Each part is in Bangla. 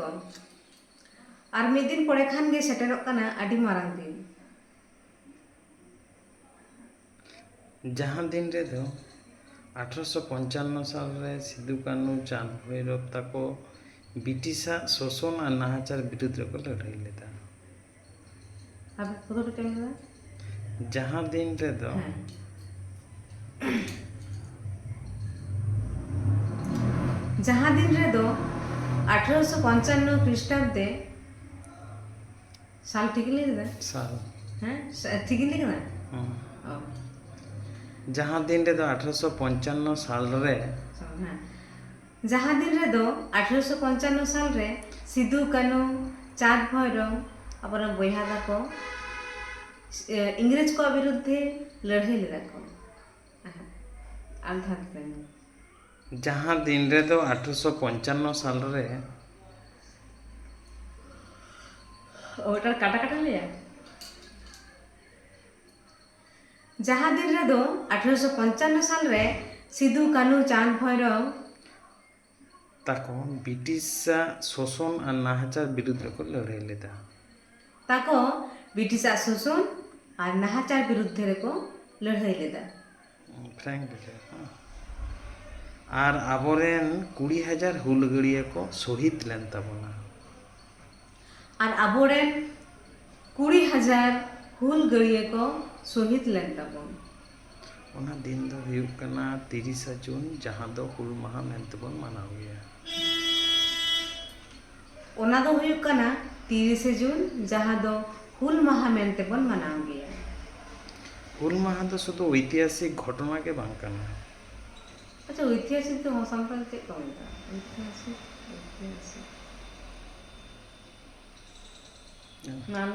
ᱠᱚ ᱟᱨ ᱢᱤᱫ ᱫᱤᱱ ᱯᱚᱨᱮ ᱠᱷᱟᱱ ᱜᱮ ᱥᱮᱴᱮᱨᱚᱜ ᱠᱟᱱᱟ ᱟᱹᱰᱤ ᱢᱟᱨᱟᱝ ᱫᱤᱱ ᱡᱟᱦᱟᱸ ᱫᱤᱱ ᱨᱮᱫᱚ ᱟᱴᱷᱨᱚᱥᱚ ᱯᱚᱧᱪᱟᱱᱱᱚ ᱥᱟᱞᱨᱮ ᱥᱤᱫᱩ ᱠᱟᱹᱱᱩ ᱪᱟᱸᱫ ᱵᱷᱳᱭᱨᱚᱵ ᱛᱟᱠᱚ ᱵᱨᱤᱴᱤᱥᱟᱜ ᱥᱳᱥᱚᱱ ᱟᱨ ᱱᱟᱦᱟᱪᱟᱨ ᱵᱤᱨᱩᱫᱽ ᱨᱮᱠᱚ ᱞᱟᱹᱲᱦᱟᱹᱭ ᱞᱮᱫᱟ ᱡᱟᱦᱟᱸ ᱫᱤᱱ ᱨᱮᱫᱚ ᱡᱟᱦᱟᱸ ᱫᱤᱱ ᱨᱮᱫᱚ আঠারোশো পঞ্চান্ন খ্রিস্টাব্দে সাল ঠিকই লিখে দেয় ᱥᱟᱞ হ্যাঁ ঠিকই লিখে দেয় ᱦᱩᱸ। ও ᱡᱟᱦᱟᱸ ᱫᱤᱱ ᱨᱮᱫᱚ ᱟᱴᱷᱨᱚᱥᱚ ᱯᱚᱧᱪᱟᱱᱱᱚ ᱥᱟᱞᱨᱮ হ্যাঁ ᱡᱟᱦᱟᱸ ᱫᱤᱱ ᱨᱮᱫᱚ ᱟᱴᱷᱨᱳᱥᱚ ᱯᱚᱧᱪᱟᱱᱱᱚ ᱥᱟᱞᱨᱮ ᱥᱤᱫᱩ ᱠᱟᱹᱱᱩ ᱪᱟᱸᱫ ᱵᱷᱳᱭᱨᱳᱵ ᱟᱵᱚᱨᱮᱱ ᱵᱚᱭᱦᱟ ᱛᱟᱠᱚ ᱮ, ইংরেজ ᱠᱚᱣᱟᱜ বিরুদ্ধে লড়াই লেদা ᱠᱚ হ্যাঁ, আর থাকতেন ᱡᱟᱦᱟᱸ ᱫᱤᱱ ᱨᱮᱫᱚ ᱟᱴᱷᱨᱚᱥᱚ ᱯᱚᱧᱪᱟᱱᱱᱚ ᱥᱟᱞᱨᱮ ওটার কাটা কাটা লেয়া ᱡᱟᱦᱟᱸ ᱫᱤᱱ ᱨᱮᱫᱚ আঠারোশো পঞ্চান্ন সালরে সিধু কানু চাঁদ ভৈরব তাকো ব্রিটিশা শোষণ আর নাহাচার বিরুদ্ধে কো লড়াই লেদা তাকো ব্রিটিশা শোষণ আর নাহাচার বিরুদ্ধে রেকো লড়াই লেদা ফ্র্যাঙ্ক ᱟᱨ ᱟᱵᱚᱨᱮᱱ ᱠᱩᱲᱤ ᱦᱟᱡᱟᱨ ᱦᱩᱞᱜᱟᱹᱨᱤᱭᱟᱹ ᱠᱚ ᱥᱚᱦᱤᱫ ᱞᱮᱱ ᱛᱟᱵᱚᱱᱟ আর আবরেন কুড়ি হাজার হুল গড়িয়ে কো শহীদ লেন তাবন ᱚᱱᱟ ᱫᱤᱱ ᱫᱚ ᱦᱩᱭᱩᱜ ᱠᱟᱱᱟ ᱛᱤᱨᱤᱥᱟ ᱡᱩᱱ ᱡᱟᱦᱟᱸ ᱫᱚ ᱦᱩᱞ ᱢᱟᱦᱟ ᱢᱮᱱᱛᱮᱵᱚᱱ ᱢᱟᱱᱟᱣ ᱜᱮᱭᱟ ᱚᱱᱟ ᱫᱚ ᱦᱩᱭᱩᱜ ᱠᱟᱱᱟ ᱛᱤᱨᱤᱥᱮ ᱡᱩᱱ ᱡᱟᱦᱟᱸ ᱫᱚ হুল মাহা মেনতে বন মানাও গিয়া হুল মাহা তো শুধু ঐতিহাসিক ঘটনা কে বাং কানা আচ্ছা ঐতিহাসিক তো সংক্রান্তি কবিতা ঐতিহাসিক ঐতিহাসিক নাম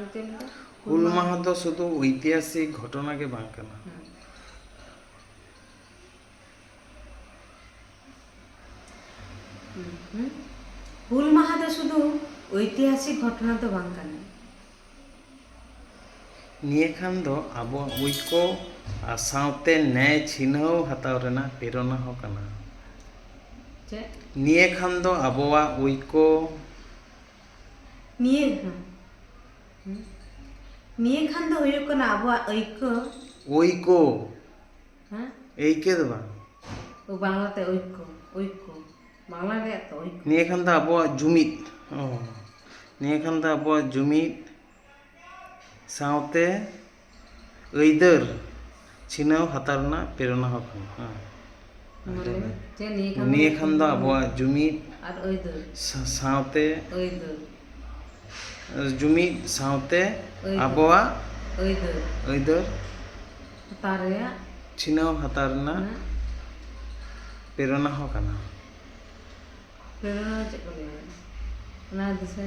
হুল মাহাতো শুধু ঐতিহাসিক ঘটনাকে বাঁকে না হুল মাহাতো শুধু ঐতিহাসিক ঘটনা তো বাঁকা না ᱱᱤᱭᱟᱹ ᱠᱷᱟᱱ ᱫᱚ ᱟᱵᱚᱣᱟᱜ ᱩᱭᱠᱚ ᱟᱨ ᱥᱟᱶᱛᱮ ᱱᱮᱭ ᱪᱷᱤᱱᱦᱟᱹᱣ ᱦᱟᱛᱟᱣ ᱨᱮᱱᱟᱜ ᱯᱨᱮᱨᱚᱱᱟ ᱦᱚᱸ ᱠᱟᱱᱟ ᱪᱮ ᱱᱤᱭᱟᱹ ᱠᱷᱟᱱ ᱫᱚ ᱟᱵᱚᱣᱟᱜ ᱩᱭᱠᱚ ᱱᱤᱭᱟᱹ ᱦᱮᱸ ᱦᱩᱸ᱾ ᱱᱤᱭᱟᱹ ᱠᱷᱟᱱ ᱫᱚ ᱦᱩᱭᱩᱜ ᱠᱟᱱᱟ ᱟᱵᱚᱣᱟᱜ ᱟᱹᱭᱠᱟᱹ ᱩᱭᱠᱚ ᱦᱮᱸ ᱟᱹᱭᱠᱟᱹ ᱫᱚ ᱵᱟᱝ ও বাংলাতে ঐক্য ঐক্য বাংলা ᱨᱮᱭᱟᱜ তো ঐক্য ᱱᱤᱭᱟᱹ ᱠᱷᱟᱱ ᱫᱚ ᱟᱵᱚᱣᱟᱜ ᱡᱩᱢᱤᱫ ᱚ ᱱᱤᱭᱟᱹ ᱠᱷᱟᱱ ᱫᱚ ᱟᱵᱚᱣᱟᱜ ᱡᱩᱢᱤᱫ ᱥᱟᱶᱛᱮ ᱟᱹᱭᱫᱟᱹᱨ ᱪᱷᱤᱱᱟᱹᱣ ᱦᱟᱛᱟᱣ ᱨᱮᱱᱟᱜ ᱯᱨᱮᱨᱚᱱᱟ ᱦᱚᱸ ᱦᱮᱸ ᱱᱤᱭᱟᱹ ᱠᱷᱟᱱ ᱫᱚ ᱟᱵᱚᱣᱟᱜ ᱡᱩᱢᱤᱫ ᱟᱨ ᱟᱹᱭᱫᱟᱹᱨ ᱥᱟᱶᱛᱮ ᱟᱹᱭᱫᱟᱹᱨ ᱡᱩᱢᱤᱫ ᱥᱟᱶᱛᱮ ᱟᱵᱚᱣᱟᱜ ᱟᱹᱭᱫᱟᱹᱨ ᱟᱹᱭᱫᱟᱹᱨ ᱦᱟᱛᱟᱣ ᱨᱮᱭᱟᱜ ᱪᱷᱤᱱᱟᱹᱣ ᱦᱟᱛᱟᱣ ᱨᱮᱱᱟᱜ ᱯᱨᱮᱨᱚᱱᱟ ᱦᱚᱸ ᱠᱟᱱᱟ ᱯᱨᱮᱨᱚᱱᱟ ᱪᱮᱫ ᱠᱚ ᱞᱟᱹᱭᱟ ᱚᱱᱟ ᱫᱤᱥᱟᱹ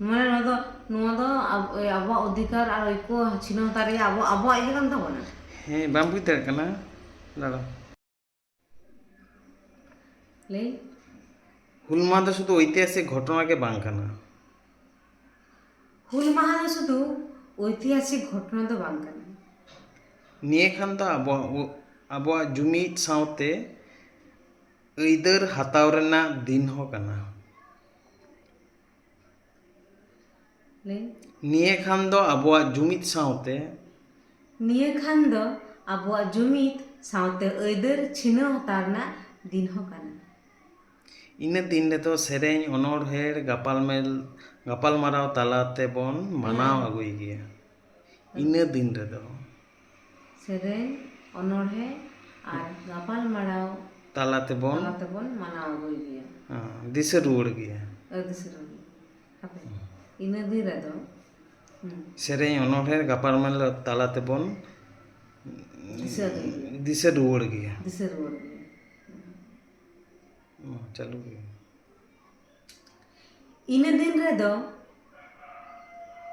ᱢᱟᱱᱮ ᱱᱚᱣᱟ ᱫᱚ ᱱᱚᱣᱟ ᱫᱚ ᱟᱵᱚᱣᱟᱜ ᱚᱫᱷᱤᱠᱟᱨ ᱟᱨ ᱳᱭᱠᱚ ᱪᱷᱤᱱᱟᱹᱣ ᱟᱵᱚᱣᱟᱜ ᱤᱭᱟᱹ ᱠᱟᱱ ᱛᱟᱵᱚᱱᱟ ᱦᱮᱸ ᱵᱟᱢ ᱵᱩᱡᱽ ᱠᱟᱱᱟ ᱫᱟᱫᱟ ᱞᱟᱹᱭ হুল মাহা তো শুধু ঐতিহাসিক ঘটনাকে বাং কানা হুল মাহা দো শুধু ঐতিহাসিক ঘটনা দো বাং কানা নিয়ে খান তো আবহাওয়া আবহাওয়া জুমিদ সাঁতে ᱟᱹᱭᱫᱟᱹᱨ ᱦᱟᱛᱟᱣ ᱨᱮᱱᱟᱜ ᱫᱤᱱ ᱦᱚᱸ ᱠᱟᱱᱟ ᱞᱟᱹᱭ ᱱᱤᱭᱟᱹ ᱠᱷᱟᱱ ᱫᱚ ᱟᱵᱚᱣᱟᱜ ᱡᱩᱢᱤᱫ ᱥᱟᱶᱛᱮ ᱱᱤᱭᱟᱹ ᱠᱷᱟᱱ ᱫᱚ ᱟᱵᱚᱣᱟᱜ ᱡᱩᱢᱤᱫ ᱥᱟᱶᱛᱮ ᱟᱹᱭᱫᱟᱹᱨ ᱪᱷᱤᱱᱟᱹᱣ ᱦᱟᱛᱟᱣ ᱨᱮᱱᱟᱜ ᱫᱤᱱ ᱦᱚᱸ ᱠᱟᱱᱟ ᱤᱱᱟᱹ ᱫᱤᱱ ᱨᱮᱫᱚ ᱥᱮᱨᱮᱧ ᱚᱱᱚᱬᱦᱮᱸ ᱜᱟᱯᱟᱞᱢᱮᱞ ᱜᱟᱯᱟᱞᱢᱟᱨᱟᱣ ᱛᱟᱞᱟ ᱛᱮᱵᱚᱱ ᱢᱟᱱᱟᱣ ᱟᱹᱜᱩᱭ ᱜᱮᱭᱟ ᱤᱱᱟᱹ ᱫᱤᱱ ᱨᱮᱫᱚ ᱥᱮᱨᱮᱧ ᱚᱱᱚᱬᱦᱮ ᱟᱨ ᱜᱟᱯᱟᱞ तालाते बोन। तालाते बोन मना हुई गया। हाँ दिसे रोड गया। दिसे रोड अबे इन्हें दी। रहता हूँ इने दिरा दो सेरेई अनोठेर में लो तालाते बोन। दिसे दिसे रोड गया। दिसे रोड गया। हाँ, चलो गया। इन दिन रहता दो।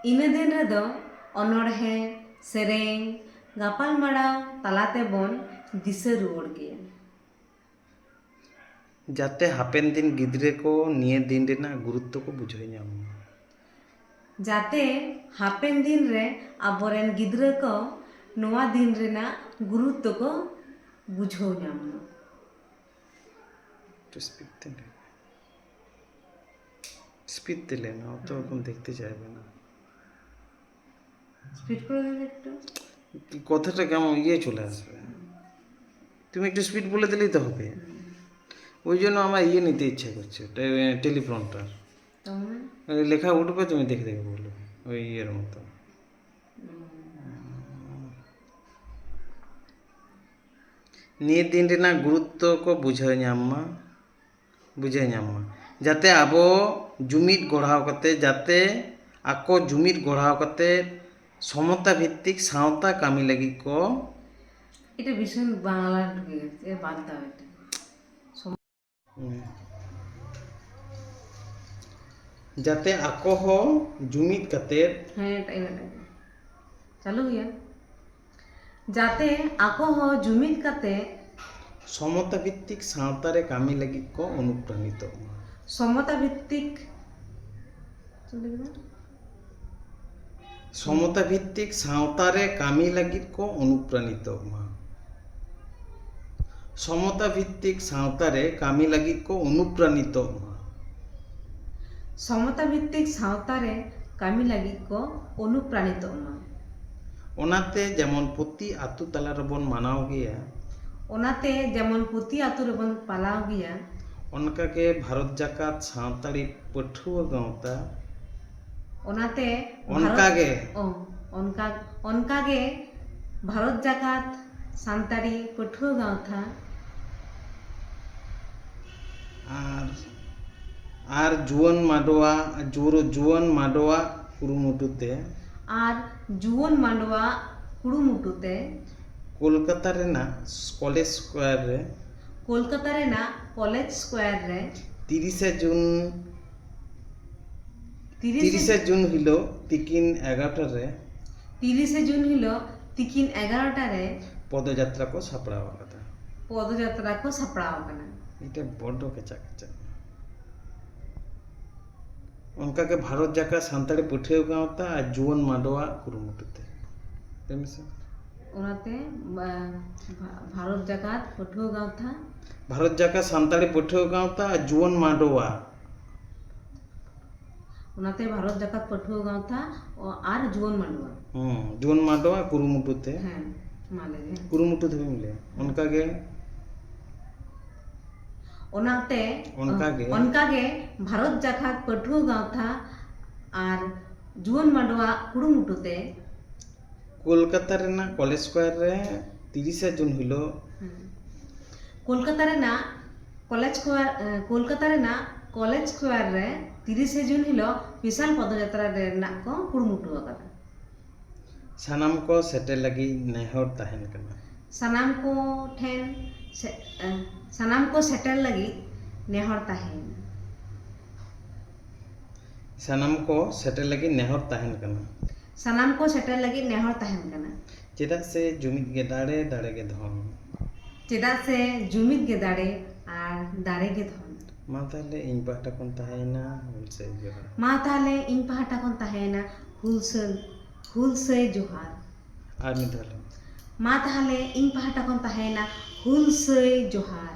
इन दिन रे दो। अनोड़हे सेरेई गापाल मड़ा तालाते बोन दिसे रोड गया। ᱡᱟᱛᱮ ᱦᱟᱯᱮᱱ ᱫᱤᱱ ᱜᱤᱫᱽᱨᱟᱹ ᱠᱚ ᱱᱤᱭᱟᱹ ᱫᱤᱱ ᱨᱮᱱᱟᱜ ᱜᱩᱨᱩᱛᱛᱚ ᱠᱚ ᱵᱩᱡᱷᱟᱹᱣ ᱧᱟᱢ ᱢᱟ ᱡᱟᱛᱮ ᱦᱟᱯᱮᱱ ᱫᱤᱱ ᱨᱮ ᱟᱵᱚᱨᱮᱱ ᱜᱤᱫᱽᱨᱟᱹ ᱠᱚ ᱱᱚᱣᱟ ᱫᱤᱱ ᱨᱮᱱᱟᱜ ᱜᱩᱨᱩᱛᱛᱚ ᱠᱚ ᱵᱩᱡᱷᱟᱹᱣ ᱧᱟᱢ ᱢᱟ একটু স্পিডতে স্পিড দিলে না অত রকম দেখতে চাইবে না স্পিড করে দিলে একটু কথাটা কেমন ইয়ে চলে আসবে তুমি একটু স্পিড বলে দিলেই তো হবে ওই জন্য আমার ইয়ে নিতে ইচ্ছা করছে টেলিফোনটার তাহলে লেখা উঠবে তুমি দেখে দেখে বলবে ওই ইয়ের মতো ᱱᱤᱭᱟᱹ ᱫᱤᱱ ᱨᱮᱱᱟᱜ ᱜᱩᱨᱩᱛᱛᱚ ᱠᱚ ᱵᱩᱡᱷᱟᱹᱣ ᱧᱟᱢ ᱢᱟ ᱵᱩᱡᱷᱟᱹᱣ ᱧᱟᱢ ᱢᱟ যাতে আবো জুমিদ গড়াও কাতে যাতে আকো জুমিদ গড়াও কাতে সমতা ভিত্তিক সাঁওতা কামি লাগি কো এটা ভীষণ বাংলা ঢুকে গেছে এ বাদ দাও এটা জুমিদ কাতে হ্যাঁ এটা এটা চালু গিয়া যাতে আকো হ জুমিদ কাতে। সমতা ভিত্তিক সাঁওতারে কামি লাগি কো অনুপ্রাণিত সমতা ভিত্তিক সমতা ভিত্তিক সাঁওতারে কামি লাগি কো অনুপ্রাণিত মা সমতা ভিত্তিক সাঁওতারে কামি লাগি কো অনুপ্রাণিত মা সমতা ভিত্তিক সাঁওতারে কামি লাগি কো অনুপ্রাণিত মা ᱚᱱᱟᱛᱮ ᱡᱮᱢᱚᱱ ᱯᱨᱚᱛᱤ ᱟᱛᱳ ᱛᱟᱞᱟ ᱨᱮᱵᱚᱱ ᱢᱟᱱᱟᱣ ᱜᱮᱭᱟ ᱚᱱᱟᱛᱮ ᱡᱮᱢᱚᱱ ᱯᱩᱛᱤ ᱟᱛᱳ ᱨᱮᱵᱚᱱ ᱯᱟᱞᱟᱣ ᱜᱮᱭᱟ ᱚᱱᱠᱟᱜᱮ ᱵᱷᱟᱨᱚᱛ ᱡᱟᱠᱟᱛ ᱥᱟᱱᱛᱟᱲᱤ ᱯᱟᱹᱴᱷᱩᱣᱟᱹ ᱜᱟᱶᱛᱟ ᱚᱱᱟᱛᱮ ᱚᱱᱠᱟᱜᱮ ও অনকা অনকাগে ভারত জাকাত সান্তাড়ি পঠুয়া গাঁথা। আর আর জুয়ন মাডোয়া জোর জুয়ন মাডোয়া কুরুমুটুতে আর জুয়ন মাডোয়া কুরুমুটুতে কলকাতা রেনা কলেজ স্কোয়ার রে কলকাতা রেনা কলেজ স্কোয়ার রে তিরিশে জুন তিরিশে জুন হইল তিকিন এগারোটা রে তিরিশে জুন হইল তিকিন এগারোটা রে પદયાત્રા કો સપડાવા હતા પદયાત્રા કો સપડાવા કના এটা বড্ড কেঁচা কেঁচা ᱚᱱᱠᱟᱜᱮ ᱵᱷᱟᱨᱚᱛ ᱡᱟᱠᱟ ᱥᱟᱱᱛᱟᱲᱤ ᱯᱟᱹᱴᱷᱩᱣᱟᱹ ᱜᱟᱶᱛᱟ ᱟᱨ ᱡᱩᱣᱟᱹᱱ ᱢᱟᱰᱣᱟ ᱠᱩᱨᱩᱢᱩᱴᱩᱛᱮ ᱚᱱᱟᱛᱮ ᱵᱷᱟᱨᱚᱛ ᱡᱟᱠᱟᱛ ᱯᱟᱹᱴᱷᱩᱣᱟᱹ ᱜᱟᱶᱛᱟ ᱵᱷᱟᱨᱚᱛ ᱡᱟᱠᱟ ᱥᱟᱱᱛᱟᱲᱤ ᱯᱟᱹᱴᱷᱩᱣᱟᱹ ᱜᱟᱶᱛᱟ ᱟᱨ ᱡᱩᱣᱟᱹᱱ ᱢᱟᱰᱣᱟ ᱚᱱᱟᱛᱮ ᱵᱷᱟᱨᱚᱛ ᱡᱟᱠᱟᱛ ᱯᱟᱹᱴᱷᱩᱣᱟᱹ ᱜᱟᱶᱛᱟ ᱟᱨ ᱡᱩᱣᱟᱹᱱ ᱢᱟᱰᱣᱟ ᱦᱮᱸ ᱡᱩᱣᱟᱹᱱ ᱢᱟᱰᱣᱟ ᱠᱩᱨᱩᱢᱩᱴᱩᱛᱮ ᱦᱮᱸ ᱠᱩᱨᱩᱢᱩᱴᱩ ᱫᱷᱟᱹᱵᱤᱡ ᱞᱮ ᱚᱱᱠᱟᱜᱮ ᱚᱱᱟᱛᱮ ᱚᱱᱠᱟᱜᱮ ᱚᱱᱠᱟᱜᱮ ᱵᱷᱟᱨᱚᱛ ᱡᱟᱠᱟᱛ ᱯᱟᱹᱴᱷᱩᱣᱟᱹ ᱜᱟᱶᱛᱟ ᱟᱨ ᱡᱩᱣᱟᱹᱱ ᱢᱟᱰᱣᱟ ᱠᱩᱨᱩᱢᱩᱴᱩ ᱛᱮ ᱠᱳᱞᱠᱟᱛᱟ ᱨᱮᱱᱟᱜ ᱠᱚᱞᱮᱡᱽ ᱥᱠᱚᱭᱟᱨ ᱨᱮ ᱛᱤᱨᱤᱥᱟ ᱡᱩᱱ ᱦᱤᱞᱳᱜ ᱠᱳᱞᱠᱟᱛᱟ ᱨᱮᱱᱟᱜ কলেজ স্কোয়ার কলকাতা রেনা কলেজ স্কোয়ার রে তিরিশে জুন হিল বিশাল পদযাত্রা রেনা কো কুড়মুটু আকাদা ᱥᱟᱱᱟᱢ ᱠᱚ ᱥᱮᱴᱮᱨ ᱞᱟᱹᱜᱤᱫ ᱱᱮᱦᱚᱨ ᱛᱟᱦᱮᱱ ᱠᱟᱱᱟ ᱥᱟᱱᱟᱢ ᱠᱚ ᱴᱷᱮᱱ ᱥᱮ- ᱮ, ᱥᱟᱱᱟᱢ ᱠᱚ ᱥᱮᱴᱮᱨ ᱞᱟᱹᱜᱤᱫ ᱱᱮᱦᱚᱨ ᱛᱟᱦᱮᱱ ᱥᱟᱱᱟᱢ ᱠᱚ ᱥᱮᱴᱮᱨ ᱞᱟᱹᱜᱤᱫ ᱱᱮᱦᱚᱨ ᱛᱟᱦᱮᱱ ᱠᱟᱱᱟ ᱥᱟᱱᱟᱢ ᱠᱚ ᱥᱮᱴᱮᱨ ᱞᱟᱹᱜᱤᱫ ᱱᱮᱦᱚᱨ ᱛᱟᱦᱮᱱ ᱠᱟᱱᱟ ᱪᱮᱫᱟᱜ ᱥᱮ ᱡᱩᱢᱤᱫ ᱜᱮ ᱫᱟᱲᱮ ᱫᱟᱲᱮ ᱜᱮ ᱫᱷᱚᱱ ᱪᱮᱫᱟᱜ ᱥᱮ ᱡᱩᱢᱤᱫ ᱜᱮ ᱫᱟᱲᱮ ᱟᱨ ᱫᱟᱲᱮ ᱜᱮ ᱫᱷᱚᱱ ᱢᱟ ᱛᱟᱦᱞᱮ ᱤᱧ ᱯᱟᱦᱴᱟ ᱠᱷᱚᱱ ᱛᱟᱦᱮᱸᱭᱮᱱᱟ ᱦᱩᱞᱥᱟᱹᱭ ᱡᱚᱦᱟᱨ ᱢᱟ ᱛᱟᱦᱞᱮ ᱤᱧ ᱯᱟᱦᱴᱟ ᱠᱷᱚᱱ ᱛᱟᱦᱮᱸᱭᱮᱱᱟ ᱦᱩᱞᱥᱟᱹᱭ ᱦᱩᱞᱥᱟᱹᱭ ᱡᱚᱦᱟᱨ ᱟᱨ ᱢᱤᱫ ᱫᱷᱟᱣ ᱞᱟᱹᱭ ᱢᱮ। ᱢᱟ ᱛᱟᱦᱞᱮ ᱤᱧ ᱯᱟᱦᱴᱟ ᱠᱷᱚᱱ ᱛᱟᱦᱮᱸᱭᱮᱱᱟ ᱦᱩᱞᱥᱟᱹᱭ ᱡᱚᱦᱟᱨ